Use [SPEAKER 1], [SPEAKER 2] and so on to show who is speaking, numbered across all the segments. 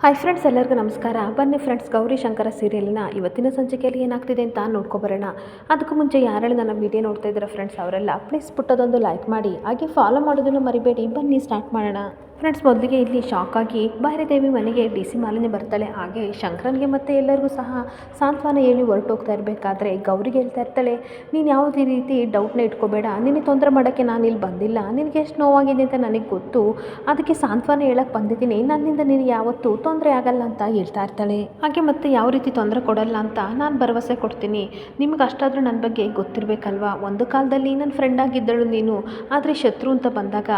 [SPEAKER 1] Hi friends ಎಲ್ಲರಿಗೂ ನಮಸ್ಕಾರ. ಬನ್ನಿ ಫ್ರೆಂಡ್ಸ್ ಗೌರಿ ಶಂಕರ ಸೀರಿಯಲ್ನ ಇವತ್ತಿನ ಸಂಚಿಕೆಯಲ್ಲಿ ಏನಾಗ್ತಿದೆ ಅಂತ ನೋಡ್ಕೊಬರೋಣ ಅದಕ್ಕೂ ಮುಂಚೆ ಯಾರೆಲ್ಲ ನನ್ನ ವಿಡಿಯೋ ನೋಡ್ತಾ ಇದ್ದೀರಾ ಫ್ರೆಂಡ್ಸ್ ಅವರೆಲ್ಲ ಪ್ಲೀಸ್ ಪುಟ್ಟದೊಂದು ಲೈಕ್ ಮಾಡಿ, ಹಾಗೆ ಫಾಲೋ ಮಾಡೋದನ್ನು ಮರಿಬೇಡಿ. ಬನ್ನಿ ಸ್ಟಾರ್ಟ್ ಮಾಡೋಣ. ಫ್ರೆಂಡ್ಸ್, ಮೊದಲಿಗೆ ಇಲ್ಲಿ ಶಾಕ್ ಆಗಿ ದೇವಿ ಮನೆಗೆ ಡಿ ಸಿ ಮಾಲಿನಿ ಬರ್ತಾಳೆ. ಹಾಗೆ ಶಂಕರನ್ಗೆ ಮತ್ತೆ ಎಲ್ಲರಿಗೂ ಸಹ ಸಾಂತ್ವನ ಹೇಳಿ ಹೊರಟೋಗ್ತಾ ಇರಬೇಕಾದ್ರೆ ಗೌರಿಗೆ ಹೇಳ್ತಾ ಇರ್ತಾಳೆ, ನೀನು ಯಾವುದೇ ರೀತಿ ಡೌಟ್ನ ಇಟ್ಕೋಬೇಡ. ನಿನಗೆ ತೊಂದರೆ ಮಾಡೋಕ್ಕೆ ನಾನು ಇಲ್ಲಿ ಬಂದಿಲ್ಲ. ನಿನಗೆ ಎಷ್ಟು ನೋವಾಗಿದೆ ಅಂತ ನನಗೆ ಗೊತ್ತು. ಅದಕ್ಕೆ ಸಾಂತ್ವನ ಹೇಳಕ್ಕೆ ಬಂದಿದ್ದೀನಿ. ನನ್ನಿಂದ ನಿನಗೆ ಯಾವತ್ತೂ ತೊಂದರೆ ಆಗಲ್ಲ ಅಂತ ಹೇಳ್ತಾ ಇರ್ತಾಳೆ. ಹಾಗೆ ಮತ್ತೆ ಯಾವ ರೀತಿ ತೊಂದರೆ ಕೊಡಲ್ಲ ಅಂತ ನಾನು ಭರವಸೆ ಕೊಡ್ತೀನಿ. ನಿಮ್ಗೆ ಅಷ್ಟಾದರೂ ನನ್ನ ಬಗ್ಗೆ ಗೊತ್ತಿರಬೇಕಲ್ವಾ? ಒಂದು ಕಾಲದಲ್ಲಿ ನನ್ನ ಫ್ರೆಂಡ್ ಆಗಿದ್ದಳು ನೀನು. ಆದರೆ ಶತ್ರು ಅಂತ ಬಂದಾಗ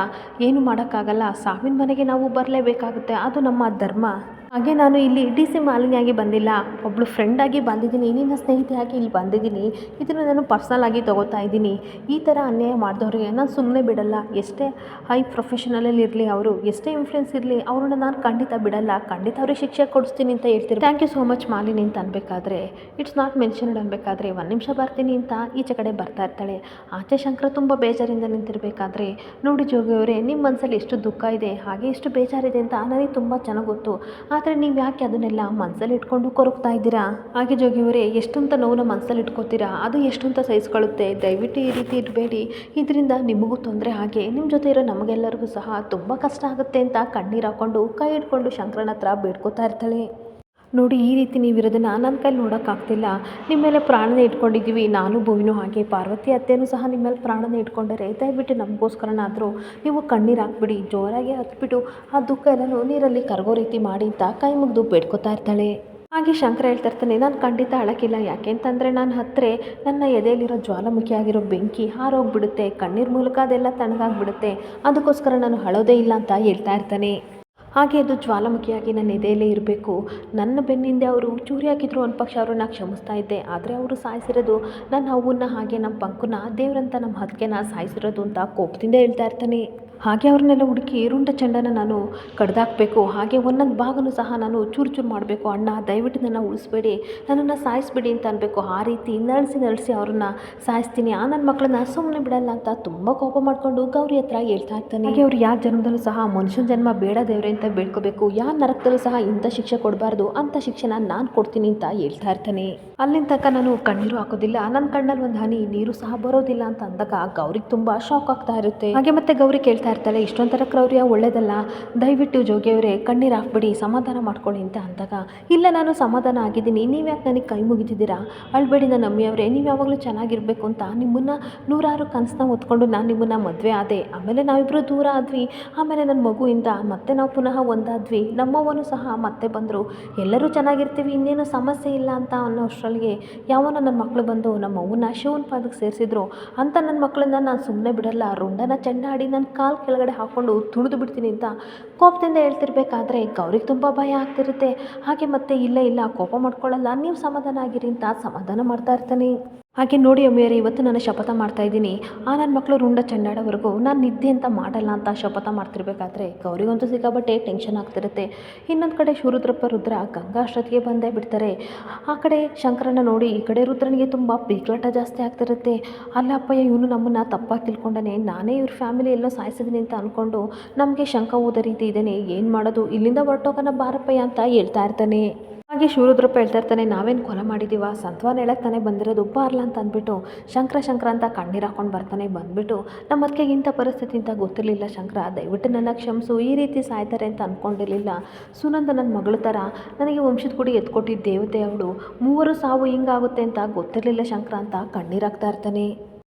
[SPEAKER 1] ಏನು ಮಾಡೋಕ್ಕಾಗಲ್ಲ? ಸಾವಿನ ಮನೆಗೆ ನಾವು ಬರಲೇಬೇಕಾಗುತ್ತೆ. ಅದು ನಮ್ಮ ಧರ್ಮ. ಹಾಗೆ ನಾನು ಇಲ್ಲಿ ಡಿ ಸಿ ಮಾಲಿನಿಯಾಗಿ ಬಂದಿಲ್ಲ. ಒಬ್ಬಳು ಫ್ರೆಂಡಾಗಿ ಬಂದಿದ್ದೀನಿ. ನಿನ್ನ ಸ್ನೇಹಿತೆಯಾಗಿ ಇಲ್ಲಿ ಬಂದಿದ್ದೀನಿ. ಇದನ್ನು ನಾನು ಪರ್ಸ್ನಲ್ ಆಗಿ ತೊಗೋತಾ ಇದ್ದೀನಿ. ಈ ಥರ ಅನ್ಯಾಯ ಮಾಡಿದವ್ರಿಗೆ ನಾನು ಸುಮ್ಮನೆ ಬಿಡಲ್ಲ. ಎಷ್ಟೇ ಹೈ ಪ್ರೊಫೆಷನಲಲ್ಲಿ ಇರಲಿ ಅವರು, ಎಷ್ಟೇ ಇನ್ಫ್ಲುಯೆನ್ಸ್ ಇರಲಿ ಅವ್ರನ್ನ ನಾನು ಖಂಡಿತ ಬಿಡಲ್ಲ. ಖಂಡಿತ ಅವ್ರಿಗೆ ಶಿಕ್ಷೆ ಕೊಡಿಸ್ತೀನಿ ಅಂತ ಹೇಳ್ತೀನಿ thank you so much Malini ಅಂತ ಅನ್ಬೇಕಾದ್ರೆ. ಇಟ್ಸ್ ನಾಟ್ ಮೆನ್ಷನ್ಡ್ ಅನ್ಬೇಕಾದ್ರೆ ಒಂದು ನಿಮಿಷ ಬರ್ತೀನಿ ಅಂತ ಈಚೆ ಕಡೆ ಬರ್ತಾ ಇರ್ತಾಳೆ. ಆಚೆ ಶಂಕರ ತುಂಬ ಬೇಜಾರಿಂದ ನಿಂತಿರಬೇಕಾದ್ರೆ. ನೋಡಿ ಜೋಗಿ ಅವರೇ ನಿಮ್ಮ ಮನಸ್ಸಲ್ಲಿ ಎಷ್ಟು ದುಃಖ ಇದೆ. ಹಾಗೆ ಎಷ್ಟು ಬೇಜಾರಿದೆ ಅಂತ ನನಗೆ ತುಂಬ ಚೆನ್ನಾಗಿ ಗೊತ್ತು. ಆದರೆ ನೀವು ಯಾಕೆ ಅದನ್ನೆಲ್ಲ ಮನಸ್ಸಲ್ಲಿ ಇಟ್ಕೊಂಡು ಕೊರಗ್ತಾ ಇದ್ದೀರಾ? ಹಾಗೆ ಜೋಗಿಯವರೇ ಎಷ್ಟಂತ ನೋವನ್ನ ಮನಸ್ಸಲ್ಲಿ ಇಟ್ಕೋತೀರಾ? ಅದು ಎಷ್ಟಂತ ಸಹಿಸ್ಕೊಳ್ಳುತ್ತೆ? ದಯವಿಟ್ಟು ಈ ರೀತಿ ಇರಬೇಡಿ. ಇದರಿಂದ ನಿಮಗೂ ತೊಂದರೆ ಹಾಗೆ ನಿಮ್ಮ ಜೊತೆ ಇರೋ ನಮಗೆಲ್ಲರಿಗೂ ಸಹ ತುಂಬ ಕಷ್ಟ ಆಗುತ್ತೆ ಅಂತ ಕಣ್ಣೀರು ಹಾಕ್ಕೊಂಡು ಕೈ ಹಿಡ್ಕೊಂಡು ಶಂಕರನ ಹತ್ರ ಬೇಡ್ಕೋತಾ ಇರ್ತಾಳೆ. ನೋಡಿ, ಈ ರೀತಿ ನೀವು ಇರೋದನ್ನು ನನ್ನ ಕೈಲಿ ನೋಡೋಕ್ಕಾಗ್ತಿಲ್ಲ. ನಿಮ್ಮ ಮೇಲೆ ಪ್ರಾಣನೇ ಇಟ್ಕೊಂಡಿದ್ದೀವಿ. ನಾನು ಭೂವಿನೂ ಹಾಗೆ. ಪಾರ್ವತಿ ಅತ್ತೆಯೂ ಸಹ ನಿಮ್ಮ ಮೇಲೆ ಪ್ರಾಣನೇ ಇಟ್ಕೊಂಡರೆ, ದಯವಿಟ್ಟು ನಮಗೋಸ್ಕರನಾದರೂ ನೀವು ಕಣ್ಣೀರು ಹಾಕ್ಬಿಡಿ. ಜೋರಾಗಿ ಹತ್ಬಿಟ್ಟು ಆ ದುಃಖ ಎಲ್ಲನೂ ನೀರಲ್ಲಿ ಕರಗೋ ರೀತಿ ಮಾಡಿ ಅಂತ ಕೈ ಮುಗಿದು ಬೇಡ್ಕೊತಾ ಇರ್ತಾಳೆ. ಹಾಗೆ ಶಂಕರ ಹೇಳ್ತಾ ಇರ್ತಾನೆ, ನಾನು ಖಂಡಿತ ಅಳಕ್ಕಿಲ್ಲ ಯಾಕೆ ಅಂತಂದರೆ ನಾನು ಹತ್ತಿರ ನನ್ನ ಎದೆಯಲ್ಲಿರೋ ಜ್ವಾಲಾಮುಖಿ ಆಗಿರೋ ಬೆಂಕಿ ಹಾರೋಗ್ಬಿಡುತ್ತೆ. ಕಣ್ಣೀರು ಮೂಲಕ ಅದೆಲ್ಲ ತಣ್ಣಗಾಗ್ಬಿಡುತ್ತೆ ಅದಕ್ಕೋಸ್ಕರ ನಾನು ಅಳೋದೇ ಇಲ್ಲ ಅಂತ ಹೇಳ್ತಾ ಇರ್ತಾನೆ. ಹಾಗೆ ಅದು ಜ್ವಾಲಾಮುಖಿಯಾಗಿ ನನ್ನ ಎದೆಯಲ್ಲೇ ಇರಬೇಕು. ನನ್ನ ಬೆನ್ನಿಂದೆ ಅವರು ಚೂರಿ ಹಾಕಿದ್ರು ಒಂದು ಪಕ್ಷ ಅವ್ರನ್ನ ಕ್ಷಮಿಸ್ತಾ ಇದ್ದೆ. ಆದರೆ ಅವರು ಸಾಯಿಸಿರೋದು ನನ್ನ ಹೂವನ್ನ ಹಾಗೆ ನಮ್ಮ ಪಂಕುನ ದೇವರಂತ ನಮ್ಮ ಹತ್ಕೆನ ಸಾಯಿಸಿರೋದು ಅಂತ ಕೋಪದಿಂದ ಹೇಳ್ತಾ ಇರ್ತಾನೆ. ಹಾಗೆ ಅವ್ರನ್ನೆಲ್ಲ ಹುಡುಕಿ ಏರುಂಟ ಚೆಂಡನ್ನು ನಾನು ಕಡ್ದಾಕಬೇಕು, ಹಾಗೆ ಒಂದೊಂದು ಭಾಗನೂ ಸಹ ನಾನು ಚೂರು ಚೂರು ಮಾಡಬೇಕು. ಅಣ್ಣ, ದಯವಿಟ್ಟು ನನ್ನ ಉಳಿಸ್ಬೇಡಿ, ನನ್ನನ್ನು ಸಾಯಿಸಬೇಡಿ ಅಂತ ಅನ್ಬೇಕು. ಆ ರೀತಿ ನಳಿಸಿ ನಳಿಸಿ ಅವ್ರನ್ನ ಸಾಯಿಸ್ತೀನಿ. ಆ ನನ್ನ ಮಕ್ಕಳನ್ನ ಸುಮ್ಮನೆ ಬಿಡಲ್ಲ ಅಂತ ತುಂಬ ಕೋಪ ಮಾಡಿಕೊಂಡು ಗೌರಿ ಹತ್ರ ಹೇಳ್ತಾ ಇರ್ತಾನೆ. ಹಾಗೆ ಅವ್ರು ಯಾವ ಜನ್ಮದಲ್ಲೂ ಸಹ ಮನುಷ್ಯನ ಜನ್ಮ ಬೇಡ ದೇವ್ರೆ ಅಂತ ಬೇಡ್ಕೋಬೇಕು. ಯಾವ ನರಕದಲ್ಲೂ ಸಹ ಇಂಥ ಶಿಕ್ಷೆ ಕೊಡಬಾರ್ದು. ಅಂಥ ಶಿಕ್ಷೆನ ನಾನು ಕೊಡ್ತೀನಿ ಅಂತ ಹೇಳ್ತಾ ಇರ್ತಾನೆ. ಅಲ್ಲಿನ ತನಕ ನಾನು ಕಣ್ಣೀರು ಹಾಕೋದಿಲ್ಲ. ನನ್ನ ಕಣ್ಣಲ್ಲಿ ಒಂದು ಹನಿ, ನೀರು ಸಹ ಬರೋದಿಲ್ಲ ಅಂತ ಅಂದಾಗ ಗೌರಿಗೆ ತುಂಬ ಶಾಕ್ ಆಗ್ತಾ ಇರುತ್ತೆ. ಹಾಗೆ ಮತ್ತೆ ಗೌರಿ ಕೇಳ್ತಾ ಇರ್ತಾಳೆ ಇಷ್ಟೊಂಥರ ಕ್ರೌರ್ಯ ಒಳ್ಳೇದಲ್ಲ? ದಯವಿಟ್ಟು ಜೋಗಿಯವರೇ ಕಣ್ಣೀರು ಹಾಕ್ಬಿಡಿ, ಸಮಾಧಾನ ಮಾಡ್ಕೊಳ್ಳಿ ಅಂತ ಅಂದಾಗ. ಇಲ್ಲ, ನಾನು ಸಮಾಧಾನ ಆಗಿದ್ದೀನಿ. ನೀವು ಯಾಕೆ ನನಗೆ ಕೈ ಮುಗಿತಿದ್ದೀರಾ? ಅಳ್ಬೇಡಿ ನನ್ನ ಅಮ್ಮಿಯವರೇ ನೀವು ಯಾವಾಗಲೂ ಚೆನ್ನಾಗಿರಬೇಕು ಅಂತ ನಿಮ್ಮನ್ನು ನೂರಾರು ಕನಸನ್ನ ಹೊತ್ಕೊಂಡು ನಾನು ನಿಮ್ಮನ್ನು ಮದುವೆ ಆದೆ. ಆಮೇಲೆ ನಾವಿಬ್ಬರು ದೂರ ಆದ್ವಿ. ಆಮೇಲೆ ನನ್ನ ಮಗುವಿಂದ ಮತ್ತೆ ನಾವು ಪುನಃ ಒಂದಾದ್ವಿ. ನಮ್ಮವನು ಸಹ ಮತ್ತೆ ಬಂದರು. ಎಲ್ಲರೂ ಚೆನ್ನಾಗಿರ್ತೀವಿ, ಇನ್ನೇನು ಸಮಸ್ಯೆ ಇಲ್ಲ ಅಂತ ಅನ್ನೋ ಅಷ್ಟರಲ್ಲಿಗೆ ಯಾವನ ನನ್ನ ಮಕ್ಕಳು ಬಂದು ನಮ್ಮ ಅವ್ವನ ಶಿವನ ಪಾದಕ್ಕೆ ಸೇರಿಸಿದ್ರು. ಅಂತ ನನ್ನ ಮಕ್ಕಳನ್ನ ನಾನು ಸುಮ್ಮನೆ ಬಿಡಲ್ಲ. ರುಂಡನ ಚೆಂಡಾಡಿ ನನ್ನ ಕಾಲು ಕೆಳಗಡೆ ಹಾಕ್ಕೊಂಡು ತುಳಿದು ಬಿಡ್ತೀನಿ ಅಂತ ಕೋಪದಿಂದ ಹೇಳ್ತಿರ್ಬೇಕಾದ್ರೆ ಗೌರಿಗೆ ತುಂಬ ಭಯ ಆಗ್ತಿರುತ್ತೆ. ಹಾಗೆ ಮತ್ತೆ ಇಲ್ಲ ಇಲ್ಲ, ಕೋಪ ಮಾಡ್ಕೊಳ್ಳಲ್ಲ, ನೀವು ಸಮಾಧಾನ ಆಗಿರಿ ಅಂತ ಸಮಾಧಾನ ಮಾಡ್ತಾ ಇರ್ತಾನೆ. ಹಾಗೆ ನೋಡಿ ಅಮ್ಮಿಯವರು ಇವತ್ತು ನಾನು ಶಪಥ ಮಾಡ್ತಾ ಇದ್ದೀನಿ. ಆ ನನ್ನ ಮಕ್ಕಳು ರುಂಡ ಚೆನ್ನಾಡೋವರೆಗೂ ನಾನು ನಿದ್ದೆ ಅಂತ ಮಾಡಲ್ಲ ಅಂತ ಶಪಥ ಮಾಡ್ತಿರ್ಬೇಕಾದ್ರೆ ಗೌರಿಗಂತೂ ಸಿಕ್ಕಾಬಟ್ಟೆ ಟೆನ್ಷನ್ ಆಗ್ತಿರುತ್ತೆ. ಇನ್ನೊಂದು ಕಡೆ ಶಿವರುದ್ರಪ್ಪ ರುದ್ರ ಗಂಗಾ ಅಷ್ಟೊತ್ತಿಗೆ ಬಂದೇ ಬಿಡ್ತಾರೆ. ಆ ಕಡೆ ಶಂಕರನ ನೋಡಿ ಈ ಕಡೆ ರುದ್ರನಿಗೆ ತುಂಬ ಪೀಕ್ಲಾಟ ಜಾಸ್ತಿ ಆಗ್ತಿರುತ್ತೆ. ಅಲ್ಲ ಅಪ್ಪಯ್ಯ, ಇವನು ನಮ್ಮನ್ನು ತಪ್ಪಾಗಿ ತಿಳ್ಕೊಂಡಾನೆ, ನಾನೇ ಇವ್ರ ಫ್ಯಾಮಿಲಿ ಎಲ್ಲೋ ಸಾಯಿಸಿದ್ದೀನಿ ಅಂತ ಅಂದ್ಕೊಂಡು ನಮಗೆ ಶಂಕ ಓದೋ ರೀತಿ ಇದ್ದೇನೆ ಏನು ಮಾಡೋದು? ಇಲ್ಲಿಂದ ಹೊರಟೋಗೋಣ ಬಾರಪ್ಪಯ್ಯ ಅಂತ ಹೇಳ್ತಾ ಇರ್ತಾನೆ. ಹಾಗೆ ಶಿವರುದ್ರಪ್ಪ ಹೇಳ್ತಾ ಇರ್ತಾನೆ, ನಾವೇನು ಕೊಲೆ ಮಾಡಿದ್ದೀವ ಸಂತ್ವಾನ ಹೇಳಕ್ಕೆ ತಾನೇ ಬಂದಿರೋದು. ಬಾರ್ಲ ಅಂತ ಅಂದ್ಬಿಟ್ಟು, ಶಂಕರ ಶಂಕರ ಅಂತ ಕಣ್ಣೀರು ಹಾಕೊಂಡು ಬರ್ತಾನೆ ಬಂದ್ಬಿಟ್ಟು, ನಮ್ಮ ಅದಕ್ಕೆ ಇಂಥ ಪರಿಸ್ಥಿತಿ ಅಂತ ಗೊತ್ತಿರಲಿಲ್ಲ ಶಂಕರ. ದಯವಿಟ್ಟು ನನ್ನ ಕ್ಷಮಿಸು. ಈ ರೀತಿ ಸಾಯ್ತಾರೆ ಅಂತ ಅಂದ್ಕೊಂಡಿರಲಿಲ್ಲ ಸುನಂದ ನನ್ನ ಮಗಳ ಥರ ನನಗೆ ವಂಶದ ಗುಡಿ ಎತ್ಕೊಟ್ಟಿದ್ದ ದೇವತೆ ಅವಳು. ಮೂವರು ಸಾವು ಹಿಂಗಾಗುತ್ತೆ ಅಂತ ಗೊತ್ತಿರಲಿಲ್ಲ ಶಂಕರ ಅಂತ ಕಣ್ಣೀರು ಹಾಕ್ತಾ ಇರ್ತಾನೆ.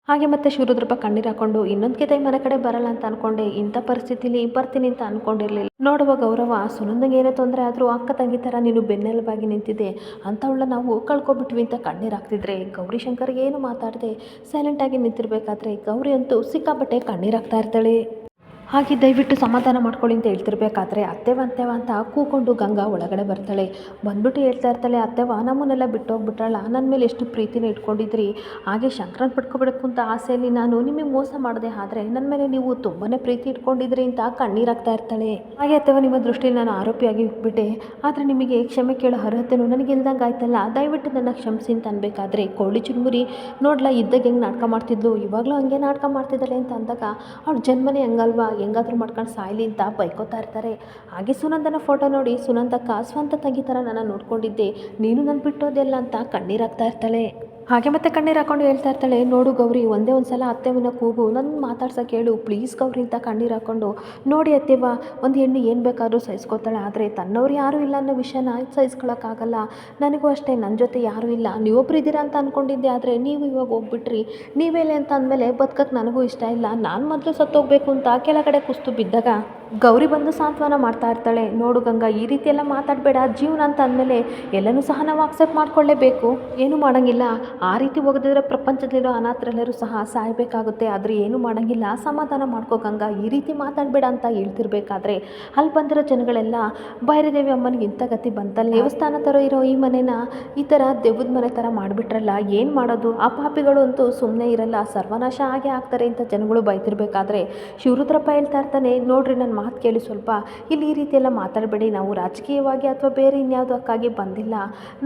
[SPEAKER 1] ಹಾಗೆ ಮತ್ತೆ ಶಿವರುದ್ರಪ್ಪ ಕಣ್ಣೀರು ಹಾಕೊಂಡು, ಇನ್ನೊಂದು ತೈ ಮನೆ ಕಡೆ ಬರಲ್ಲ ಅಂತ ಅನ್ಕೊಂಡೆ. ಇಂಥ ಪರಿಸ್ಥಿತಿಲಿ ಬರ್ತೀನಿ ಅಂತ ಅನ್ಕೊಂಡಿರ್ಲಿಲ್ಲ. ನೋಡುವ ಗೌರವ, ಸುನಂದಂಗೆ ಏನೇ ತೊಂದರೆ ಆದರೂ ಅಕ್ಕ ತಂಗಿ ಥರ ನೀನು ಬೆನ್ನೆಲುಬಾಗಿ ನಿಂತಿದೆ ಅಂಥವಳ ನಾವು ಕಳ್ಕೊಬಿಟ್ವಿ ಅಂತ ಕಣ್ಣೀರು ಹಾಕ್ತಿದ್ರೆ ಗೌರಿ ಶಂಕರ್ ಏನು ಮಾತಾಡದೆ. ಸೈಲೆಂಟಾಗಿ ನಿಂತಿರ್ಬೇಕಾದ್ರೆ ಗೌರಿ ಅಂತೂ ಸಿಕ್ಕಾಪಟ್ಟೆ ಕಣ್ಣೀರು ಹಾಕ್ತಾ ಇರ್ತಾಳೆ. ಹಾಗೆ ದಯವಿಟ್ಟು ಸಮಾಧಾನ ಮಾಡ್ಕೊಳ್ಳಿ ಅಂತ ಹೇಳ್ತಿರ್ಬೇಕಾದ್ರೆ ಅತ್ತೆವ ಅಂತೆವ ಅಂತ ಕೂಕೊಂಡು ಗಂಗಾ ಒಳಗಡೆ ಬರ್ತಾಳೆ. ಬಂದ್ಬಿಟ್ಟು ಹೇಳ್ತಾ ಇರ್ತಾಳೆ, ಅತ್ತೆವ, ನಮ್ಮನ್ನೆಲ್ಲ ಬಿಟ್ಟು ಹೋಗ್ಬಿಟ್ರಲ್ಲ ನನ್ನ ಮೇಲೆ ಎಷ್ಟು ಪ್ರೀತಿನ ಇಟ್ಕೊಂಡಿದ್ರಿ? ಹಾಗೆ ಶಂಕರನ್ ಪಡ್ಕೋಬೇಕು ಅಂತ ಆಸೆಯಲ್ಲಿ ನಾನು ನಿಮಗೆ ಮೋಸ ಮಾಡಿದೆ ಆದರೆ ನನ್ನ ಮೇಲೆ ನೀವು ತುಂಬಾ ಪ್ರೀತಿ ಇಟ್ಕೊಂಡಿದ್ರಿ ಅಂತ ಕಣ್ಣೀರಾಗ್ತಾ ಇರ್ತಾಳೆ. ಹಾಗೆ ಅತ್ತೆವ ನಿಮ್ಮ ದೃಷ್ಟಿಯಲ್ಲಿ ನಾನು ಆರೋಪಿಯಾಗಿ ಬಿಟ್ಟೆ. ಆದರೆ ನಿಮಗೆ ಕ್ಷಮೆ ಕೇಳೋ ಅರ್ಹತೆನೂ ನನಗೆ ಇಲ್ದಂಗೆ ಆಯ್ತಲ್ಲ, ದಯವಿಟ್ಟು ನನ್ನ ಕ್ಷಮಿಸಿ ಅಂತ ಅನ್ಬೇಕಾದ್ರೆ ಕೋಳಿ ಚುರುಮುರಿ ನೋಡ್ಲಾ ಇದ್ದಾಗ ಹೆಂಗೆ ನಾಟಕ ಮಾಡ್ತಿದ್ಲು? ಇವಾಗಲೂ ಹಂಗೆ ನಾಟಕ ಮಾಡ್ತಿದ್ದಾಳೆ ಅಂತ ಅಂದಾಗ ಅವ್ರ ಜನ್ಮನೇ ಹಂಗಲ್ವಾ? ಹೆಂಗಾದ್ರೂ ಮಾಡ್ಕೊಂಡು ಸಾಯ್ಲಿ ಅಂತ ಬೈಕೋತಾ ಇರ್ತಾರೆ. ಹಾಗೆ ಸುನಂದನ ಫೋಟೋ ನೋಡಿ ಸುನಂದ ಸ್ವಂತ ತಂಗಿ ಥರ ನನ್ನ ನೋಡ್ಕೊಂಡಿದ್ದೆ. ನೀನು ನನ್ನ ಬಿಟ್ಟೋದೆಲ್ಲ ಅಂತ ಕಣ್ಣೀರಾಗ್ತಾ ಇರ್ತಾಳೆ. ಹಾಗೆ ಮತ್ತೆ ಕಣ್ಣೀರು ಹಾಕೊಂಡು ಹೇಳ್ತಾ ಇರ್ತಾಳೆ, ನೋಡು ಗೌರಿ, ಒಂದೇ ಒಂದು ಸಲ ಅತ್ತೆವನ್ನ ಕೂಗು ನನ್ನ ಮಾತಾಡ್ಸೋಕೆ ಹೇಳು ಪ್ಲೀಸ್ ಗೌರಿ, ಅಂತ ಕಣ್ಣೀರು ಹಾಕೊಂಡು, ನೋಡಿ ಅತ್ತೆವ ಒಂದು ಹೆಣ್ಣು ಏನು ಬೇಕಾದರೂ ಸಹಿಸ್ಕೊತಾಳೆ ಆದರೆ ತನ್ನವ್ರು ಯಾರೂ ಇಲ್ಲ ಅನ್ನೋ ವಿಷಯನ ಸಹಿಸ್ಕೊಳಕ್ಕಾಗಲ್ಲ ನನಗೂ ಅಷ್ಟೇ ನನ್ನ ಜೊತೆ ಯಾರೂ ಇಲ್ಲ. ನೀವೊಬ್ರು ಇದ್ದೀರಾ ಅಂತ ಅಂದ್ಕೊಂಡಿದ್ದೆ ಆದರೆ ನೀವು ಇವಾಗ ಹೋಗ್ಬಿಟ್ರಿ. ನೀವೇಲೆ ಅಂತ ಅಂದಮೇಲೆ ಬದುಕಕ್ಕೆ ನನಗೂ ಇಷ್ಟ ಇಲ್ಲ. ನಾನು ಮೊದಲು ಸತ್ತೋಗ್ಬೇಕು ಅಂತ ಕೆಳಗಡೆ ಕುಸ್ತು ಬಿದ್ದಾಗ ಗೌರಿ ಬಂದು ಸಾಂತ್ವನ ಮಾಡ್ತಾ ಇರ್ತಾಳೆ. ನೋಡು ಗಂಗಾ, ಈ ರೀತಿ ಎಲ್ಲ ಮಾತಾಡಬೇಡ. ಜೀವನ ಅಂತ ಅಂದಮೇಲೆ ಎಲ್ಲನೂ ಸಹ ನಾವು ಅಕ್ಸೆಪ್ಟ್ ಮಾಡ್ಕೊಳ್ಳೇಬೇಕು. ಏನು ಮಾಡೋಂಗಿಲ್ಲ. ಆ ರೀತಿ ಹೋಗದಿದ್ರೆ ಪ್ರಪಂಚದಲ್ಲಿರೋ ಅನಾಥರೆಲ್ಲರೂ ಸಹ ಸಾಯಬೇಕಾಗುತ್ತೆ. ಆದರೆ ಏನು ಮಾಡೋಂಗಿಲ್ಲ. ಸಮಾಧಾನ ಮಾಡ್ಕೋ ಗಂಗಾ. ಈ ರೀತಿ ಮಾತಾಡಬೇಡ ಅಂತ ಹೇಳ್ತಿರ್ಬೇಕಾದ್ರೆ ಅಲ್ಲಿ ಬಂದಿರೋ ಜನಗಳೆಲ್ಲ ಭೈರದೇವಿ ಅಮ್ಮನಿಗೆ ಇಂಥ ಗತಿ ಬಂತಲ್ಲ. ದೇವಸ್ಥಾನ ಥರ ಇರೋ ಈ ಮನೆನ ಈ ಥರ ದೆವ್ವದ ಮನೆ ಥರ ಮಾಡಿಬಿಟ್ರಲ್ಲ. ಏನು ಮಾಡೋದು? ಆ ಪಾಪಿಗಳು ಅಂತೂ ಸುಮ್ಮನೆ ಇರಲ್ಲ. ಸರ್ವನಾಶ ಆಗೇ ಆಗ್ತಾರೆ ಅಂತ ಜನಗಳು ಬೈತಿರ್ಬೇಕಾದ್ರೆ, ಶಿವರುದ್ರಪ್ಪ ಹೇಳ್ತಾ ಇರ್ತಾನೆ, ನೋಡ್ರಿ ನನ್ನ ಮಾತು ಕೇಳಿ ಸ್ವಲ್ಪ ಇಲ್ಲಿ ಈ ರೀತಿ ಎಲ್ಲ ಮಾತಾಡಬೇಡಿ. ನಾವು ರಾಜಕೀಯವಾಗಿ ಅಥವಾ ಬೇರೆ ಇನ್ಯಾವುದಕ್ಕಾಗಿ ಬಂದಿಲ್ಲ.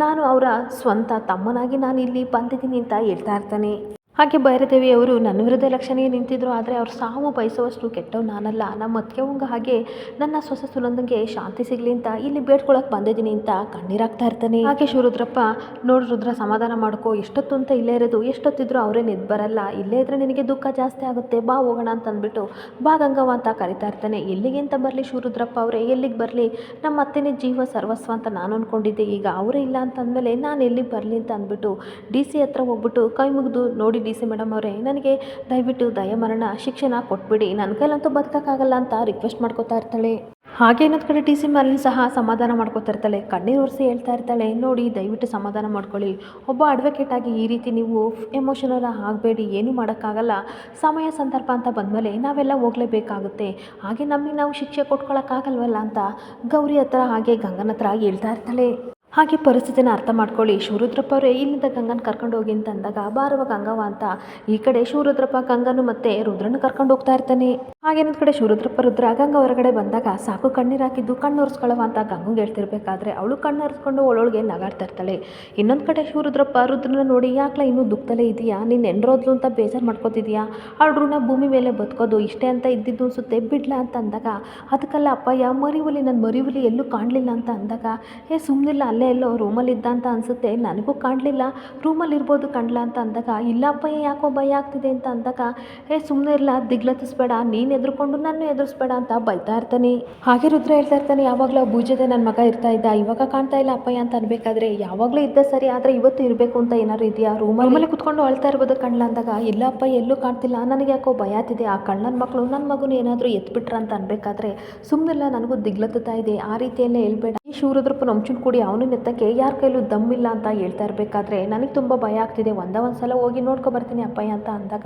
[SPEAKER 1] ನಾನು ಅವರ ಸ್ವಂತ ತಮ್ಮನಾಗಿ ನಾನು ಇಲ್ಲಿ ಬಂದಿದ್ದೀನಿ ಅಂತ ಹೇಳ್ತಾ ಇರ್ತಾನೆ. ಹಾಗೆ ಭೈರದೇವಿ ಅವರು ನನ್ನ ವಿರುದ್ಧ ಎಲೆಕ್ಷನ್ಗೆ ನಿಂತಿದ್ರು ಆದರೆ ಅವ್ರು ಸಾವು ಬಯಸುವಷ್ಟು ಕೆಟ್ಟವ್ ನಾನಲ್ಲ. ನಮ್ಮ ಅತ್ತಿಗೆವಂಗ ಹಾಗೆ ನನ್ನ ಸೊಸ ಸುನಂದಂಗೆ ಶಾಂತಿ ಸಿಗಲಿ ಅಂತ ಇಲ್ಲಿ ಬೇಡ್ಕೊಳಕ್ಕೆ ಬಂದಿದ್ದೀನಿ ಅಂತ ಕಣ್ಣೀರಾಗ್ತಾ ಇರ್ತಾನೆ. ಹಾಗೆ ಶಿವರುದ್ರಪ್ಪ ನೋಡು ರುದ್ರ ಸಮಾಧಾನ ಮಾಡ್ಕೋ, ಎಷ್ಟೊತ್ತು ಅಂತ ಇಲ್ಲೇ ಇರೋದು, ಎಷ್ಟೊತ್ತಿದ್ರು ಅವರೇ ನಿದ್ದು ಬರಲ್ಲ. ಇಲ್ಲೇ ಇದ್ರೆ ನಿನಗೆ ದುಃಖ ಜಾಸ್ತಿ ಆಗುತ್ತೆ, ಬಾ ಹೋಗೋಣ ಅಂತ ಅಂದ್ಬಿಟ್ಟು ಬಾ ಗಂಗವ್ವ ಅಂತ ಕರಿತಾ ಇರ್ತಾನೆ. ಎಲ್ಲಿಗೆ ಅಂತ ಬರಲಿ ಶಿವರುದ್ರಪ್ಪ ಅವರೇ, ಎಲ್ಲಿಗೆ ಬರಲಿ? ನಮ್ಮ ಅತ್ತೆನೇ ಜೀವ ಸರ್ವಸ್ವ ಅಂತ ನಾನು ಅಂದ್ಕೊಂಡಿದ್ದೆ ಈಗ ಅವರೇ ಇಲ್ಲ ಅಂತ ಅಂದಮೇಲೆ ನಾನು ಎಲ್ಲಿಗೆ ಬರಲಿ ಅಂತ ಅಂದ್ಬಿಟ್ಟು ಡಿ ಸಿ ಹತ್ರ ಹೋಗ್ಬಿಟ್ಟು ಕೈ ಮುಗಿದು ನೋಡಿ ಡಿ ಸಿ ಮೇಡಮ್ ಅವರೇ, ನನಗೆ ದಯವಿಟ್ಟು ದಯಮರಣ ಶಿಕ್ಷಣ ಕೊಟ್ಬಿಡಿ. ನನ್ನ ಕೈಲಂತೂ ಬದುಕೋಕ್ಕಾಗಲ್ಲ ಅಂತ ರಿಕ್ವೆಸ್ಟ್ ಮಾಡ್ಕೋತಾ ಇರ್ತಾಳೆ. ಹಾಗೆ ಇನ್ನೊಂದು ಕಡೆ ಟಿ ಸಿ ಮರಳಿ ಸಹ ಸಮಾಧಾನ ಮಾಡ್ಕೋತಾ ಇರ್ತಾಳೆ. ಕಣ್ಣೀರು ಒರೆಸಿ ಹೇಳ್ತಾ ಇರ್ತಾಳೆ. ನೋಡಿ, ದಯವಿಟ್ಟು ಸಮಾಧಾನ ಮಾಡ್ಕೊಳ್ಳಿ. ಒಬ್ಬ ಅಡ್ವೊಕೇಟ್ ಆಗಿ ಈ ರೀತಿ ನೀವು ಎಮೋಷನಲ್ ಆಗಬೇಡಿ ಏನೂ ಮಾಡೋಕ್ಕಾಗಲ್ಲ. ಸಮಯ, ಸಂದರ್ಭ ಅಂತ ಬಂದಮೇಲೆ ನಾವೆಲ್ಲ ಹೋಗಲೇಬೇಕಾಗುತ್ತೆ. ಹಾಗೆ ನಮಗೆ ನಾವು ಶಿಕ್ಷೆ ಕೊಟ್ಕೊಳ್ಳೋಕ್ಕಾಗಲ್ವಲ್ಲ ಅಂತ ಗೌರಿ ಹತ್ರ ಹಾಗೆ ಗಂಗನ ಹತ್ರ ಹೇಳ್ತಾ ಇರ್ತಾಳೆ. ಹಾಗೆ ಪರಿಸ್ಥಿತಿನ ಅರ್ಥ ಮಾಡ್ಕೊಳ್ಳಿ. ಶಿವರುದ್ರಪ್ಪ ಅವರೇ, ಇಲ್ಲಿಂದ ಗಂಗನ ಕರ್ಕೊಂಡು ಹೋಗಿ ಅಂತ ಅಂದಾಗ ಬಾರವ ಗಂಗವ ಅಂತ ಈ ಕಡೆ ಶಿವರುದ್ರಪ್ಪ, ಗಂಗನು ಮತ್ತೆ ರುದ್ರನ ಕರ್ಕೊಂಡು ಹೋಗ್ತಾ ಇರ್ತಾನೆ. ಹಾಗೆ ಇನ್ನೊಂದು ಕಡೆ ಶಿವರುದ್ರಪ್ಪ, ರುದ್ರ ಗಂಗ ಹೊರಗಡೆ ಬಂದಾಗ, ಸಾಕು ಕಣ್ಣೀರು ಹಾಕಿದ್ದು, ಕಣ್ಣು ಒರೆಸ್ಕೊಳ್ಳವ ಅಂತ ಗಂಗಂಗೆ ಹೇಳ್ತಿರ್ಬೇಕಾದ್ರೆ ಅವಳು ಕಣ್ಣು ಒರೆಸ್ಕೊಂಡು ಒಳೊಳಗೆ ನಗಾಡ್ತಾ ಇರ್ತಾಳೆ. ಇನ್ನೊಂದು ಕಡೆ ಶಿವರುದ್ರಪ್ಪ, ರುದ್ರನ ನೋಡಿ, ಯಾಕ್ಲ ಇನ್ನೂ ದುಃಖದಲ್ಲೇ ಇದೆಯಾ? ನೀನು ಎಂಡ್ರೋದ್ಲು ಅಂತ ಬೇಜಾರು ಮಾಡ್ಕೋತಿದ್ಯಾ? ಋಣ ಭೂಮಿ ಮೇಲೆ ಬದುಕೋದು ಇಷ್ಟೇ ಅಂತ ಇದ್ದಿದ್ದು ಅನ್ಸುತ್ತೆ, ಬಿಡ್ಲಾ ಅಂತ ಅಂದಾಗ, ಅದಕ್ಕೆಲ್ಲ ಅಪ್ಪಯ್ಯ ಮರಿಹುಲಿ ನನ್ನ ಮರಿವಲಿ ಎಲ್ಲೂ ಕಾಣಲಿಲ್ಲ ಅಂತ ಅಂದಾಗ, ಏ ಸುಮ್ಮನಿಲ್ಲ ಅಲ್ಲೇ ಎಲ್ಲೋ ರೂಮಲ್ಲಿ ಇದ್ದ ಅಂತ ಅನಿಸುತ್ತೆ. ನನಗೂ ಕಾಣಲಿಲ್ಲ. ರೂಮಲ್ಲಿ ಇರ್ಬೋದು ಕಂಡ್ಲ ಅಂತ ಅಂದಾಗ, ಇಲ್ಲ ಅಪ್ಪಯ್ಯ, ಯಾಕೋ ಭಯ ಆಗ್ತಿದೆ ಅಂತ ಅಂದಾಗ, ಏ ಸುಮ್ಮನೆ ಇಲ್ಲ ದಿಗ್ಲತ್ತಿಸ್ಬೇಡ ನೀನು ಎದುರುಕೊಂಡು ನಾನು ಎದುರಿಸ್ಬೇಡ ಅಂತ ಬೈತಾ ಇರ್ತಾನೆ. ಹಾಗೆ ರುದ್ರ ಹೇಳ್ತಾ ಇರ್ತಾನೆ, ಯಾವಾಗಲೂ ಬೂಜದ ನನ್ನ ಮಗ ಇರ್ತಾ ಇದ್ದ, ಇವಾಗ ಕಾಣ್ತಾ ಇಲ್ಲ ಅಪ್ಪಯ್ಯ ಅಂತ ಅನ್ಬೇಕಾದ್ರೆ, ಯಾವಾಗಲೂ ಇದ್ದ ಸರಿ, ಆದರೆ ಇವತ್ತು ಇರಬೇಕು ಅಂತ ಏನಾದ್ರು ಇದೆಯಾ? ರೂಮಲ್ಲಿ ಕುತ್ಕೊಂಡು ಅಳ್ತಾ ಇರ್ಬೋದು ಕಣ್ಲ ಅಂದಾಗ, ಇಲ್ಲ ಅಪ್ಪ ಎಲ್ಲೂ ಕಾಣ್ತಿಲ್ಲ, ನನಗೆ ಯಾಕೋ ಭಯ ಆತಿದೆ ಆ ಕಣ್ಣನ ಮಕ್ಕಳು ನನ್ನ ಮಗುನ ಏನಾದರೂ ಎತ್ಬಿಟ್ರ ಅಂತ ಅನ್ಬೇಕಾದ್ರೆ ಸುಮ್ಮನಿಲ್ಲ ನನಗೂ ದಿಗ್ಲತ್ತುತ್ತಾ ಇದೆ, ಆ ರೀತಿಯಲ್ಲೇ ಹೇಳ್ಬೇಡ. ಈ ಶಿವರುದ್ರಪ್ಪ ಕೊಡಿ ಅವನು ನೆತ್ತಕ್ಕೆ ಯಾರ ಕೈಲೂ ದಮ್ಮಿಲ್ಲ ಅಂತ ಹೇಳ್ತಾ ಇರಬೇಕಾದ್ರೆ ನನಗೆ ತುಂಬ ಭಯ ಆಗ್ತಿದೆ. ಒಂದ ಒಂದು ಸಲ ಹೋಗಿ ನೋಡ್ಕೊ ಬರ್ತೀನಿ ಅಪ್ಪಯ್ಯ ಅಂತ ಅಂದಾಗ,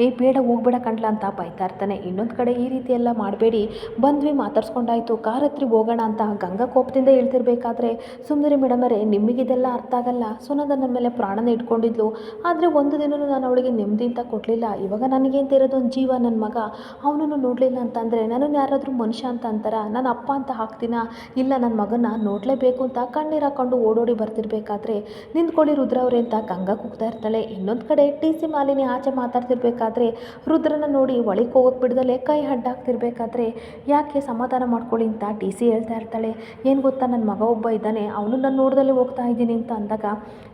[SPEAKER 1] ಏ, ಬೇಡ, ಹೋಗ್ಬೇಡ ಕಂಡ್ಲ ಅಂತ ಬೈತಾ ಇರ್ತಾನೆ. ಇನ್ನೊಂದು ಕಡೆ ಈ ರೀತಿ ಎಲ್ಲ ಮಾಡಬೇಡಿ. ಬಂದ್ವಿ, ಮಾತಾಡ್ಸ್ಕೊಂಡಾಯ್ತು. ಕಾರ್ ಹತ್ರಿ ಹೋಗೋಣ ಅಂತ ಗಂಗಾ ಕೋಪದಿಂದ ಹೇಳ್ತಿರ್ಬೇಕಾದ್ರೆ ಸುಂದರಿ ಮೇಡಮರೇ ನಿಮಗಿದೆಲ್ಲ ಅರ್ಥ ಆಗಲ್ಲ. ಸುನದ ನನ್ನ ಮೇಲೆ ಪ್ರಾಣನ ಇಟ್ಕೊಂಡಿದ್ಲು. ಆದರೆ ಒಂದು ದಿನವೂ ನಾನು ಅವಳಿಗೆ ನೆಮ್ಮದಿ ಅಂತ ಕೊಡಲಿಲ್ಲ ಇವಾಗ ನನಗೆ ಅಂತ ಇರೋದು ಒಂದು ಜೀವ ನನ್ನ ಮಗ. ಅವನನ್ನು ನೋಡಲಿಲ್ಲ ಅಂತಂದರೆ ನಾನು ಯಾರಾದರೂ ಮನುಷ್ಯ ಅಂತ ಅಂತಾರ? ನಾನು ಅಪ್ಪ ಅಂತ ಹಾಕ್ತೀನ? ಇಲ್ಲ ನನ್ನ ಮಗನ ನೋಡಲೇಬೇಕು ಅಂತ ಕಣ್ಣೀರು ಹಾಕೊಂಡು ಓಡೋಡಿ ಬರ್ತಿರ್ಬೇಕಾದ್ರೆ ನಿಂತ್ಕೊಳ್ಳಿ ರುದ್ರ ಅವ್ರೆ ಅಂತ ಗಂಗಾ ಕೂಗ್ತಾ ಇರ್ತಾಳೆ. ಇನ್ನೊಂದು ಕಡೆ ಟಿ ಸಿ ಮಾಲಿನಿ ಆಚೆ ಮಾತಾಡ್ತಿರ್ಬೇಕಾದ್ರೆ ರುದ್ರನ ನೋಡಿ ಒಳಗೆ ಹೋಗೋಕೆ ಬಿಡ್ದಲೆ ಕೈ ಅಡ್ಡಾಕ್ತಿರ್ಬೇಕಾದ್ರೆ ಯಾಕೆ ಸಮಾಧಾನ ಮಾಡ್ಕೊಳ್ಳಿ ಅಂತ ಟಿ ಸಿ ಹೇಳ್ತಾ ಇರ್ತಾಳೆ. ಏನು ಗೊತ್ತಾ ನನ್ನ ಮಗ ಒಬ್ಬ ಇದ್ದಾನೆ, ಅವನು ನನ್ನ ನೋಡ್ದಲ್ಲೇ ಹೋಗ್ತಾ ಇದ್ದೀನಿ ಅಂತ ಅಂದಾಗ,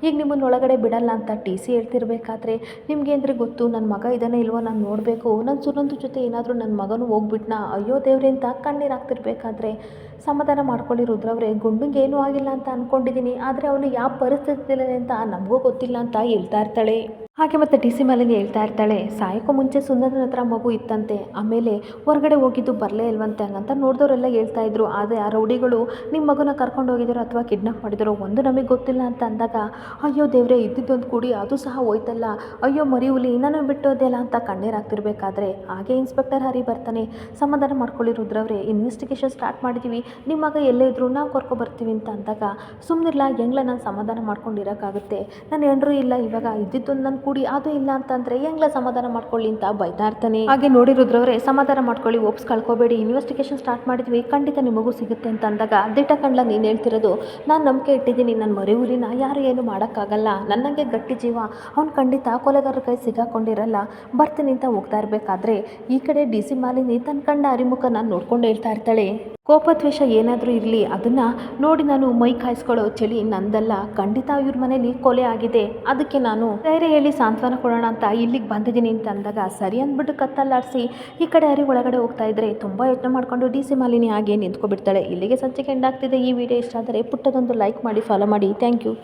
[SPEAKER 1] ಈಗ ನಿಮ್ಮನ್ನ ಒಳಗಡೆ ಬಿಡಲ್ಲ ಅಂತ ಟಿ ಸಿ ಹೇಳ್ತಿರ್ಬೇಕಾದ್ರೆ ನಿಮ್ಗೆ ಅಂದರೆ ಗೊತ್ತು ನನ್ನ ಮಗ ಇದ್ದಾನೆ ಇಲ್ವೋ ನಾನು ನೋಡಬೇಕು. ನನ್ನ ಸುನಂದು ಜೊತೆ ಏನಾದರೂ ನನ್ನ ಮಗನೂ ಹೋಗ್ಬಿಟ್ನಾ? ಅಯ್ಯೋ ದೇವ್ರೆ, ಅಂತ ಕಣ್ಣೀರು ಹಾಕ್ತಿರ್ಬೇಕಾದ್ರೆ ಸಮಾಧಾನ ಮಾಡ್ಕೊಳ್ಳಿ ರುದ್ರವ್ರೆ ಗುಂಡುಗೇನೂ ಏನೂ ಆಗಿಲ್ಲ ಅಂತ ಅಂದ್ಕೊಂಡಿದ್ದೀನಿ ಆದರೆ ಅವನು ಯಾವ ಪರಿಸ್ಥಿತಿಯಲ್ಲಿ ಅಂತ ನಮಗೂ ಗೊತ್ತಿಲ್ಲ ಅಂತ ಹೇಳ್ತಾ ಇರ್ತಾಳೆ. ಹಾಗೆ ಮತ್ತೆ ಟಿ ಸಿ ಮಾಲಿನಿ ಹೇಳ್ತಾ ಇರ್ತಾಳೆ, ಸಾಯಕ್ಕೂ ಮುಂಚೆ ಸುಂದರನ ಹತ್ರ ಮಗು ಇತ್ತಂತೆ. ಆಮೇಲೆ ಹೊರಗಡೆ ಹೋಗಿದ್ದು ಬರಲೇ ಇಲ್ವಂತೆ ಹಂಗಂತ ನೋಡಿದವರೆಲ್ಲ ಹೇಳ್ತಾ ಇದ್ರು. ಆದರೆ ಆ ರೌಡಿಗಳು ನಿಮ್ಮ ಮಗನ ಕರ್ಕೊಂಡು ಹೋಗಿದ್ರು ಅಥವಾ ಕಿಡ್ನಾಪ್ ಮಾಡಿದ್ರು ಒಂದು ನಮಗೆ ಗೊತ್ತಿಲ್ಲ ಅಂತ ಅಂದಾಗ, ಅಯ್ಯೋ ದೇವ್ರೆ, ಇದ್ದಿದ್ದೊಂದು ಕುಡಿ ಅದು ಸಹ ಹೋಯ್ತಲ್ಲ. ಅಯ್ಯೋ ಮರಿ ಹುಲಿ ನಾನು ಬಿಟ್ಟೋದೆಲ್ಲ ಅಂತ ಕಣ್ಣೀರು ಹಾಕ್ತಿರ್ಬೇಕಾದ್ರೆ. ಹಾಗೆ ಇನ್ಸ್ಪೆಕ್ಟರ್ ಹರಿ ಬರ್ತಾನೆ, ಸಮಾಧಾನ ಮಾಡ್ಕೊಳ್ಳಿ ರುದ್ರವ್ರೆ. ಇನ್ವೆಸ್ಟಿಗೇಷನ್ ಸ್ಟಾರ್ಟ್ ಮಾಡಿದ್ದೀವಿ ನಿಮ್ಮ ಮಗ ಎಲ್ಲೇ ಇದ್ರು ನಾವು ಕರ್ಕೊಬರ್ತೀವಿ ಅಂತ ಅಂದಾಗ ಸುಮ್ಮನಿಲ್ಲ ಹೆಂಗ್ಲ ನಾನು ಸಮಾಧಾನ ಮಾಡ್ಕೊಂಡು ಇರೋಕ್ಕಾಗುತ್ತೆ ನನ್ನ ಹೆಂಡ್ರು ಇಲ್ಲ, ಇವಾಗ ಇದ್ದಿದ್ದು ನನ್ನ ಕೂಡಿ ಅದು ಇಲ್ಲ ಅಂತಂದರೆ ಹೆಂಗ್ಲ ಸಮಾಧಾನ ಮಾಡ್ಕೊಳ್ಳಿ ಅಂತ ಬೈತಾ ಇರ್ತಾನೆ ಹಾಗೆ ನೋಡಿರೋದ್ರವರೇ ರುದ್ರವ್ರೆ ಸಮಾಧಾನ ಮಾಡ್ಕೊಳ್ಳಿ, ಒಪ್ಸ್ ಕಳ್ಕೊಬೇಡಿ ಇನ್ವೆಸ್ಟಿಗೇಷನ್ ಸ್ಟಾರ್ಟ್ ಮಾಡಿದ್ವಿ, ಖಂಡಿತ ನಿಮಗೂ ಸಿಗುತ್ತೆ ಅಂತ ಅಂದಾಗ ದಿಟ್ಟ ಕಂಡ್ಲ ನೀನು ಹೇಳ್ತಿರೋದು. ನಾನು ನಂಬಿಕೆ ಇಟ್ಟಿದ್ದೀನಿ ನನ್ನ ಮರಿ ಊರಿನ ಯಾರು ಏನು ಮಾಡೋಕ್ಕಾಗಲ್ಲ. ನನ್ನಂಗೆ ಗಟ್ಟಿ ಜೀವ. ಅವ್ನು ಖಂಡಿತ ಕೊಲೆಗಾರರ ಕೈ ಸಿಗಾಕೊಂಡಿರಲ್ಲ. ಬರ್ತೀನಿ ಅಂತ ಹೋಗ್ತಾ ಇರಬೇಕಾದ್ರೆ ಈ ಕಡೆ ಡಿ ಸಿ ಮಾಲಿನಿ ತನ್ನ ಕಂಡ ಅರಿಮುಖ ನಾನು ನೋಡ್ಕೊಂಡು ಹೇಳ್ತಾ ಇರ್ತಾಳೆ. ಕೋಪದ್ವೇಷ ಏನಾದರೂ ಇರಲಿ, ಅದನ್ನು ನೋಡಿ ನಾನು ಮೈ ಕಾಯಿಸ್ಕೊಳ್ಳೋ ಚಳಿ ನಂದಲ್ಲ. ಖಂಡಿತ ಇವ್ರ ಮನೇಲಿ ಕೊಲೆ ಆಗಿದೆ. ಅದಕ್ಕೆ ನಾನು ಧೈರ್ಯ ಹೇಳಿ ಸಾಂತ್ವನ ಕೊಡೋಣ ಅಂತ ಇಲ್ಲಿಗೆ ಬಂದಿದ್ದೀನಿ ಅಂತ ಅಂದಾಗ ಸರಿ ಅಂದ್ಬಿಟ್ಟು ಕತ್ತಲ್ಲಾಡಿಸಿ ಈ ಕಡೆ ಹರಿ ಒಳಗಡೆ ಹೋಗ್ತಾ ಇದ್ರೆ ತುಂಬ ಯತ್ನ ಮಾಡಿಕೊಂಡು ಡಿ ಸಿ ಮಾಲಿನಿ ಹಾಗೆ ನಿಂತ್ಕೊಬಿಡ್ತಾಳೆ. ಇಲ್ಲಿಗೆ ಸಂಚಿಕೆ ಎಂಡಾಗ್ತಿದೆ ಈ ವಿಡಿಯೋ ಇಷ್ಟ ಆದರೆ ಪುಟ್ಟದೊಂದು ಲೈಕ್ ಮಾಡಿ ಫಾಲೋ ಮಾಡಿ. Thank you